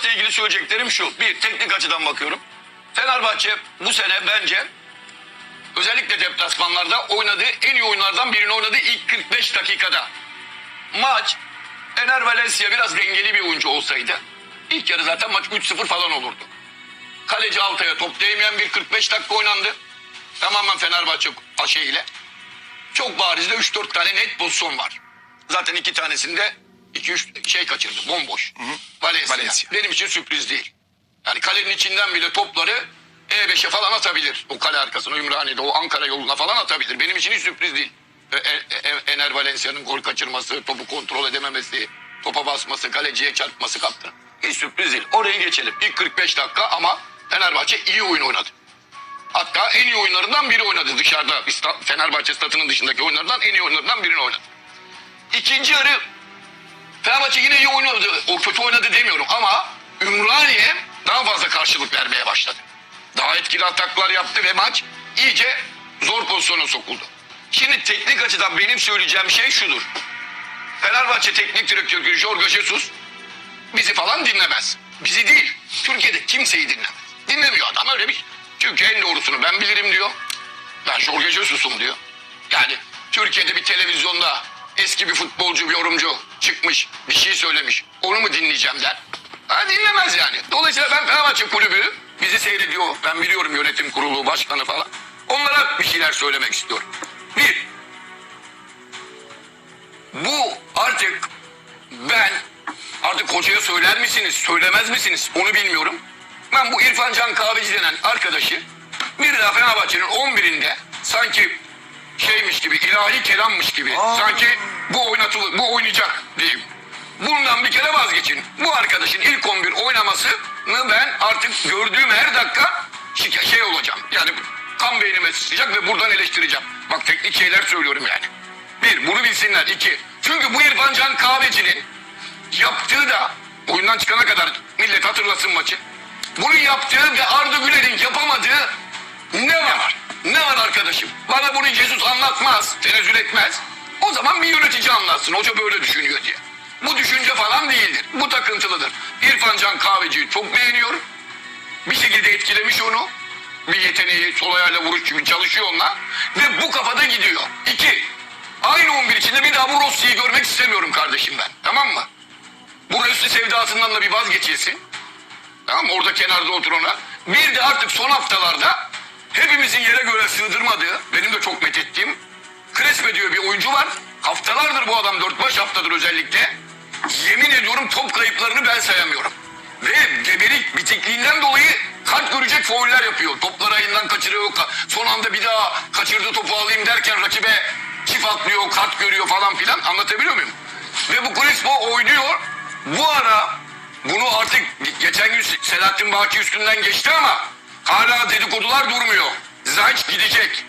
maçla ilgili söyleyeceklerim şu. Bir, teknik açıdan bakıyorum. Fenerbahçe bu sene bence özellikle deplasmanlarda oynadığı en iyi oyunlardan birini oynadı ilk 45 dakikada. Maç Ener Valencia biraz dengeli bir oyuncu olsaydı ilk yarı zaten maç 3-0 falan olurdu. Kaleci Altay'a top değmeyen bir 45 dakika oynandı. Tamamen Fenerbahçe şeyiyle. Çok bariz de 3-4 tane net pozisyon var. Zaten iki tanesinde 2-3 şey kaçırdı bomboş. Valencia. Valencia. Benim için sürpriz değil. Yani kalenin içinden bile topları E5'e falan atabilir. O kale arkasına Ümraniye'de o Ankara yoluna falan atabilir. Benim için hiç sürpriz değil. E- E- E- Ener Valencia'nın gol kaçırması, topu kontrol edememesi, topa basması, kaleciye çarpması kaptı. Hiç sürpriz değil. Orayı geçelim. İlk 45 dakika ama Fenerbahçe iyi oyun oynadı. Hatta en iyi oyunlarından biri oynadı dışarıda. Fenerbahçe statının dışındaki oyunlardan en iyi oyunlarından birini oynadı. İkinci yarı Fenerbahçe yine iyi oynadı. O kötü oynadı demiyorum ama Ümraniye daha fazla karşılık vermeye başladı. Daha etkili ataklar yaptı ve maç iyice zor pozisyona sokuldu. Şimdi teknik açıdan benim söyleyeceğim şey şudur. Fenerbahçe teknik direktörü Jorge Jesus bizi falan dinlemez. Bizi değil. Türkiye'de kimseyi dinlemez. Dinlemiyor adam öyle bir. Çünkü en doğrusunu ben bilirim diyor. Ben Jorge Jesus'um diyor. Yani Türkiye'de bir televizyonda eski bir futbolcu, bir yorumcu çıkmış, bir şey söylemiş. Onu mu dinleyeceğim der. Ha, dinlemez yani. Dolayısıyla ben Fenerbahçe kulübü bizi seyrediyor. Ben biliyorum yönetim kurulu, başkanı falan. Onlara bir şeyler söylemek istiyorum. Bir, bu artık ben artık hocaya söyler misiniz, söylemez misiniz onu bilmiyorum. Ben bu İrfan Can Kahveci denen arkadaşı bir daha Fenerbahçe'nin 11'inde sanki şeymiş gibi, ilahi kelammış gibi, sanki bu oynatılı, bu oynayacak diyeyim. Bundan bir kere vazgeçin. Bu arkadaşın ilk 11 oynamasını ben artık gördüğüm her dakika şike- şey olacağım. Yani kan beynime sıçrayacak ve buradan eleştireceğim. Bak teknik şeyler söylüyorum yani. Bir, bunu bilsinler. İki, çünkü bu İrfan Can Kahveci'nin yaptığı da oyundan çıkana kadar millet hatırlasın maçı. Bunu yaptığı ve Arda Güler'in yapamadığı ne var? Ne var arkadaşım? Bana bunu Jesus anlatmaz, tenezzül etmez. O zaman bir yönetici anlatsın. Hoca böyle düşünüyor diye. Bu düşünce falan değildir. Bu takıntılıdır. İrfan Can Kahveci'yi çok beğeniyorum. Bir şekilde etkilemiş onu. Bir yeteneği sol ayağıyla vuruş gibi çalışıyor onunla. Ve bu kafada gidiyor. İki, aynı 11 içinde bir daha bu Rossi'yi görmek istemiyorum kardeşim ben. Tamam mı? Bu Rossi sevdasından da bir vazgeçilsin. Tamam mı? Orada kenarda otur ona. Bir de artık son haftalarda hepimizin yere göre sığdırmadığı, benim de çok methettiğim Crespe diyor bir oyuncu var. Haftalardır bu adam 4-5 haftadır özellikle. Yemin ediyorum top kayıplarını ben sayamıyorum. Ve gebelik bitikliğinden dolayı kart görecek fauller yapıyor. Topları ayından kaçırıyor. ka- Son anda bir daha kaçırdı topu alayım derken rakibe çift atlıyor, kart görüyor falan filan. Anlatabiliyor muyum? Ve bu Crespo oynuyor. Bu ara bunu artık geçen gün Selahattin Baki üstünden geçti ama hala dedikodular durmuyor. Zayç gidecek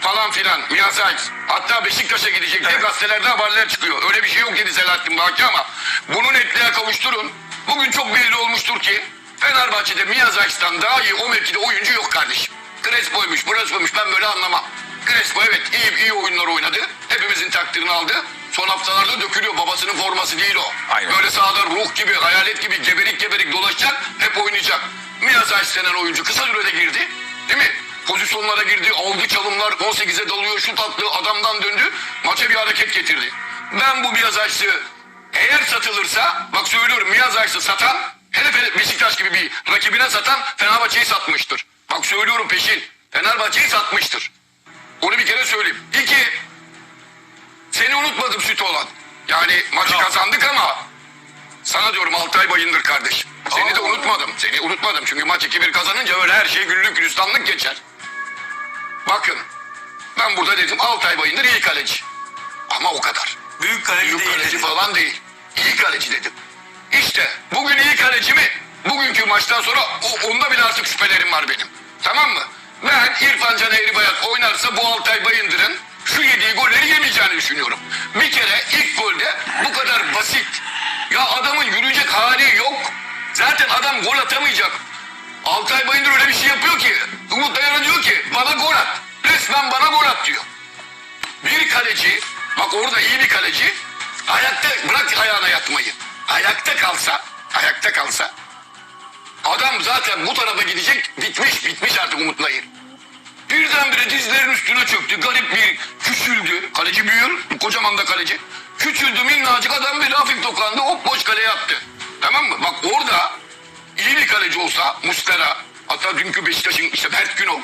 falan filan. Miyazayt. Hatta Beşiktaş'a gidecek diye Evet. gazetelerde haberler çıkıyor. Öyle bir şey yok dedi Selahattin Baki ama bunu netliğe kavuşturun. Bugün çok belli olmuştur ki Fenerbahçe'de Miyazayt'tan daha iyi o mevkide oyuncu yok kardeşim. Crespo'ymuş, Crespo'ymuş ben böyle anlamam. Crespo evet iyi iyi oyunlar oynadı. Hepimizin takdirini aldı. Son haftalarda dökülüyor. Babasının forması değil o. Aynen. Böyle sahada ruh gibi, hayalet gibi geberik geberik dolaşacak. Hep oynayacak. Miyazayt denen oyuncu kısa sürede girdi. Değil mi? Pozisyonlara girdi, aldı çalımlar, 18'e dalıyor, şut attı, adamdan döndü. Maça bir hareket getirdi. Ben bu Miyazayt'ı eğer satılırsa, bak söylüyorum Miyazayt'ı satan, hele hele Beşiktaş gibi bir rakibine satan Fenerbahçe'yi satmıştır. Bak söylüyorum peşin. Fenerbahçe'yi satmıştır. Onu bir kere söyleyeyim. İki, seni unutmadım süt olan. Yani maçı kazandık ama sana diyorum Altay Bayındır kardeşim. Seni de unutmadım. Seni unutmadım. Çünkü maç 2-1 kazanınca öyle her şey güllük gülistanlık geçer. Bakın ben burada dedim Altay Bayındır iyi kaleci. Ama o kadar. Büyük kaleci Büyük değil. kaleci dedi. falan değil. İyi kaleci dedim. İşte bugün iyi kaleci mi? Bugünkü maçtan sonra o, onda bile artık şüphelerim var benim. Tamam mı? Ben İrfan Can Eğribayat oynarsa bu Altay Bayındır'ın şu yediği golleri yemeyeceğini düşünüyorum. Bir kere ilk golde bu kadar basit. Ya yok. Zaten adam gol atamayacak. Altay Bayındır öyle bir şey yapıyor ki. Umut Dayan'a diyor ki bana gol at. Resmen bana gol at diyor. Bir kaleci, bak orada iyi bir kaleci, ayakta bırak ayağına yatmayı. Ayakta kalsa, ayakta kalsa Adam zaten bu tarafa gidecek. Bitmiş, bitmiş artık Umut Nayır. Birdenbire dizlerin üstüne çöktü. Garip bir küçüldü. Kaleci büyür. Kocaman da kaleci. Küçüldü minnacık adam bir hafif dokandı. Hop boş kaleye attı. Tamam mı? Bak orada iyi bir kaleci olsa Mustera hatta dünkü Beşiktaş'ın işte Mert Günok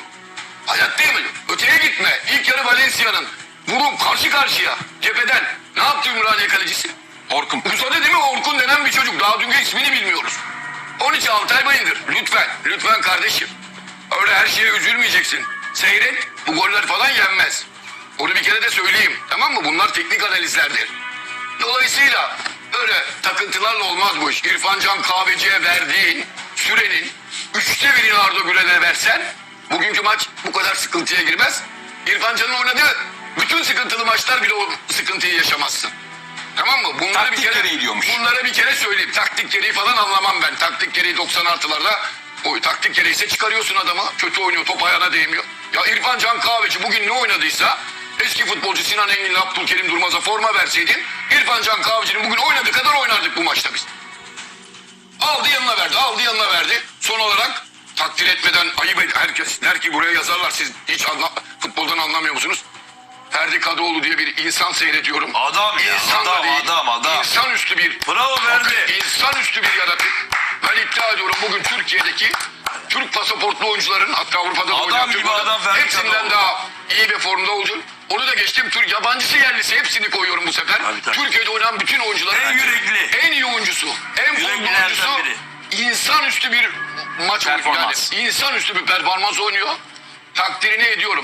Hayat değil mi? Öteye gitme. İlk yarı Valencia'nın. Vurun karşı karşıya. Cepheden. Ne yaptı Ümraniye kalecisi? Orkun. Uzadı değil mi? Orkun denen bir çocuk. Daha dünkü ismini bilmiyoruz. Onun için Altay Bayındır. Lütfen. Lütfen kardeşim. Öyle her şeye üzülmeyeceksin. Seyret. Bu goller falan yenmez. Onu bir kere de söyleyeyim. Tamam mı? Bunlar teknik analizlerdir. Dolayısıyla öyle takıntılarla olmaz bu iş. İrfan Can Kahveci'ye verdiğin sürenin üçte birini Arda Güler'e versen bugünkü maç bu kadar sıkıntıya girmez. İrfan Can'ın oynadığı bütün sıkıntılı maçlar bile o sıkıntıyı yaşamazsın. Tamam mı? Bunları Taktik bir kere, gereği diyormuş. Bunlara bir kere söyleyeyim. Taktik gereği falan anlamam ben. Taktik gereği 90 artılarda o taktik gereği ise çıkarıyorsun adamı. Kötü oynuyor, top ayağına değmiyor. Ya İrfan Can Kahveci bugün ne oynadıysa eski futbolcu Sinan Engin'le Abdülkerim Durmaz'a forma verseydin İrfan Can Kahveci'nin bugün oynadığı kadar oynardık bu maçta biz. Aldı yanına verdi, aldı yanına verdi. Son olarak takdir etmeden ayıp ed- herkes der ki buraya yazarlar siz hiç anla, futboldan anlamıyor musunuz? Ferdi Kadıoğlu diye bir insan seyrediyorum. Adam ya, İnsan da adam, değil. adam, adam. İnsanüstü bir Bravo Ferdi. İnsanüstü bir yaratık. Ben iddia ediyorum bugün Türkiye'deki Türk pasaportlu oyuncuların hatta Avrupa'da da oynayan Türk adam hepsinden Kadıoğlu. daha iyi ve formda oyuncu. Onu da geçtim. Türk yabancısı yerlisi hepsini koyuyorum bu sefer. Tabii, tabii. Türkiye'de oynayan bütün oyuncuların En yürekli. en iyi oyuncusu, en formda oyuncusu, biri. insanüstü bir maç oynuyor. Performans. Yani insanüstü bir performans oynuyor. Takdirini ediyorum.